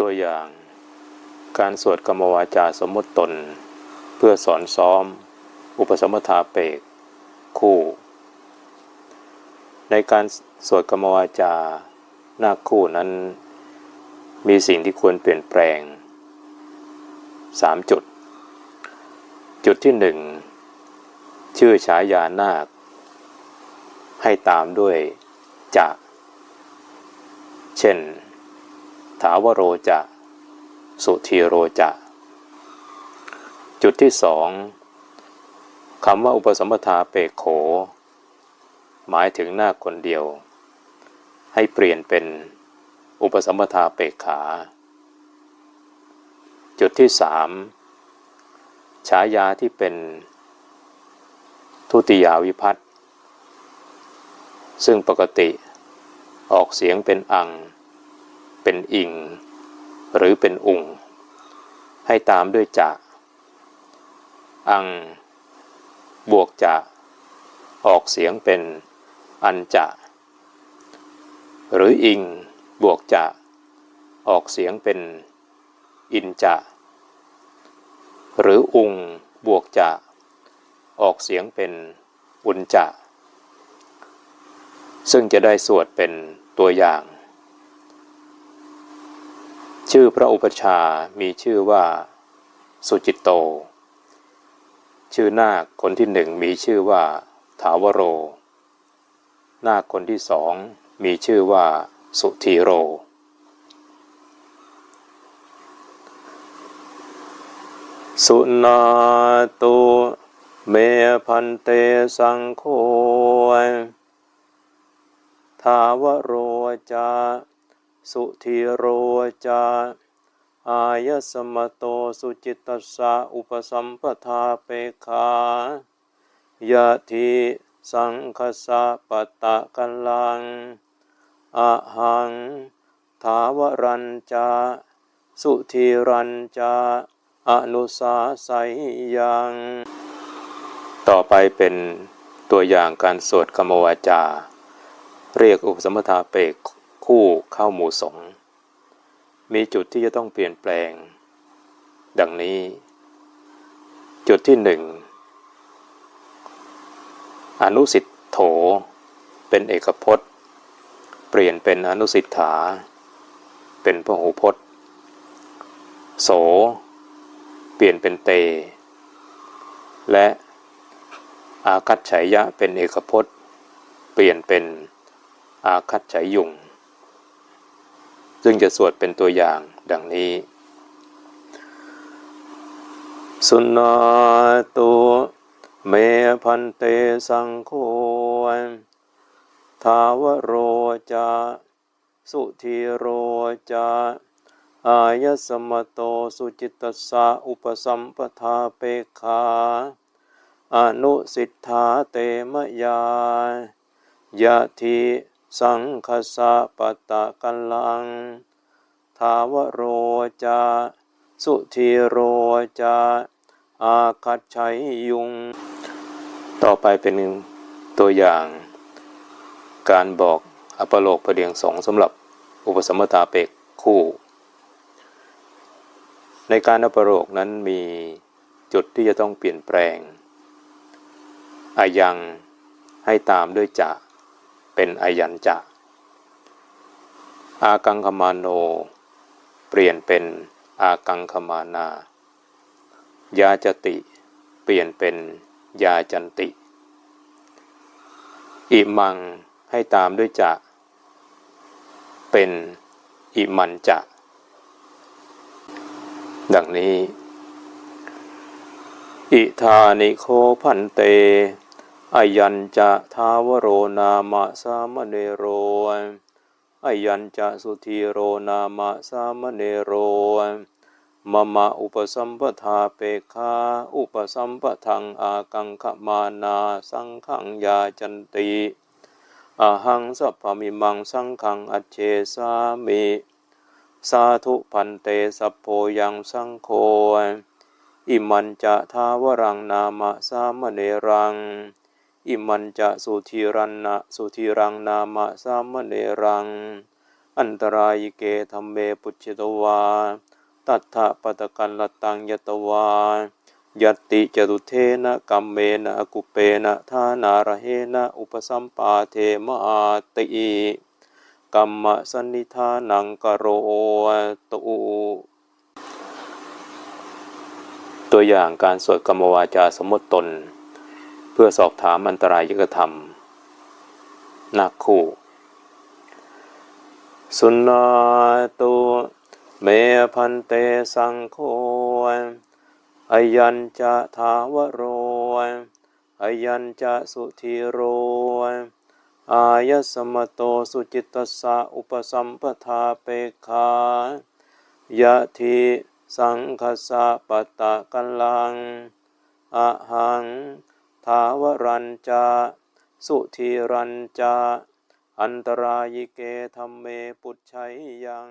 ตัวอย่าง การสวดกรรมวาจาสมมติตน เพื่อสอนซ้อม อุปสมบทาเปก คู่ ในการสวดกรรมวาจาหน้าคู่นั้น มีสิ่งที่ควรเปลี่ยนแปลง 3 จุด จุดที่หนึ่งชื่อฉายานาค ให้ตามด้วยจะเช่น ถาวโรจะ สุธีโรจะ จุดที่สองคำว่าอุปสมบทาเปโข หมายถึงหน้าคนเดียว ให้เปลี่ยนเป็นอุปสมบทาเปกขา จุดที่สามฉายาที่เป็น ทุติยาวิพัตน์ซึ่งปกติออกเสียงเป็นอัง เป็นอิง หรือเป็นอุง ให้ตามด้วยจะ อัง บวกจะ ออกเสียงเป็นอันจะ หรืออิง บวกจะ ออกเสียงเป็นอินจะ หรืออุง บวกจะ ออกเสียงเป็นอุนจะ ซึ่งจะได้สวดเป็นตัวอย่าง ชื่อพระอุปชามีชื่อว่าสุจิตโต ชื่อนาคคนที่หนึ่งมีชื่อว่า ถาวโร นาคคนที่สองมีชื่อว่าสุธีโร สุนาตุเมพันเตสังโฆทาวโรจา สุธีโรจา อายสมโตสุจิตตสสะอุปสัมปทาเปขายะทิสังคสะปะตะกัลลังอะหังทาวรัญจา สุธีรัญจา อนุสาไสยยัง ต่อไปเป็นตัวอย่างการสวดกรรมวาจา เรียกอุปสมบทาเปก คู่เข้าหมู่สงมีจุดที่จะต้องเปลี่ยนแปลง ดังนี้ จุดที่หนึ่งอนุสิทธโถ เป็นเอกพจน์ เปลี่ยนเป็นอนุสิทธา เป็นพหูพจน์ โส เปลี่ยนเป็นเต และอาคัตฉัยยะเป็นเอกพจน์ เปลี่ยนเป็นอาคัตฉัยยุง ซึ่งจะสวดเป็นตัวอย่างดังนี้ สุนาตุเมพันเตสังโฆทาวโรจา สุธีโรจา อายสมโตสุจิตตสาอุปสัมปทาเปขาอนุสิทธาเตมยายะทิ สังคสะปะตะกัลลัง ทาวโรจา สุธีโรจา อาคัตชัยยุง ต่อไปเป็นตัวอย่าง การบอกอปโลกประเดียงสองสำหรับอุปสมบทาเปกคู่ ในการอปโลกนั้นมีจุดที่จะต้องเปลี่ยนแปลงอายังให้ตามด้วยจะ เป็นอยันจะ อากังคมาโน เปลี่ยนเป็นอากังคมานา ยาจติ เปลี่ยนเป็นยาจันติ อิมังให้ตามด้วยจะ เป็นอิมันจะ ดังนี้ อิธานิโคพันเต อายัญจะทาวโรนามะสามเนโรอายัญจะสุธีโรนามะสามเนโรมมะอุปสัมปทาเปคาอุปสัมปทังอากังขมานาสังขังยาจันติอาหังสัพพมิมังสังขังอัจเจสามิสาธุพันเตสัพโพยังสังโฆอิมันจะทาวรังนามะสามเนรัง อิมันจะสุธีรันนะสุธีรังนามะสามเนรัง อันตรายเกธรรมเมปุจิตวา ตัทธะปตกันลตังยตวายัติจตุเทนะกัมเมนะกุเปนะทานาระเหนะอุปสัมปาเทมาติกัมมะสันนิธานังกโรตุตัวอย่างการสวดกรรมวาจาสมมติตน พื่อสอบถามอันตรายยกธรรมนักคู่ สุนาตุเมพันเตสังโฆอายัญจะทาวโรอายัญจะสุธีโร อายสมโตสุจิตตสสะอุปสัมปทาเปคายะทิสังคสะปะตะกัลลังอะหัง ทาวรัญจา สุธีรัญจา อันตรายเกธรรมเมปุชัยยัง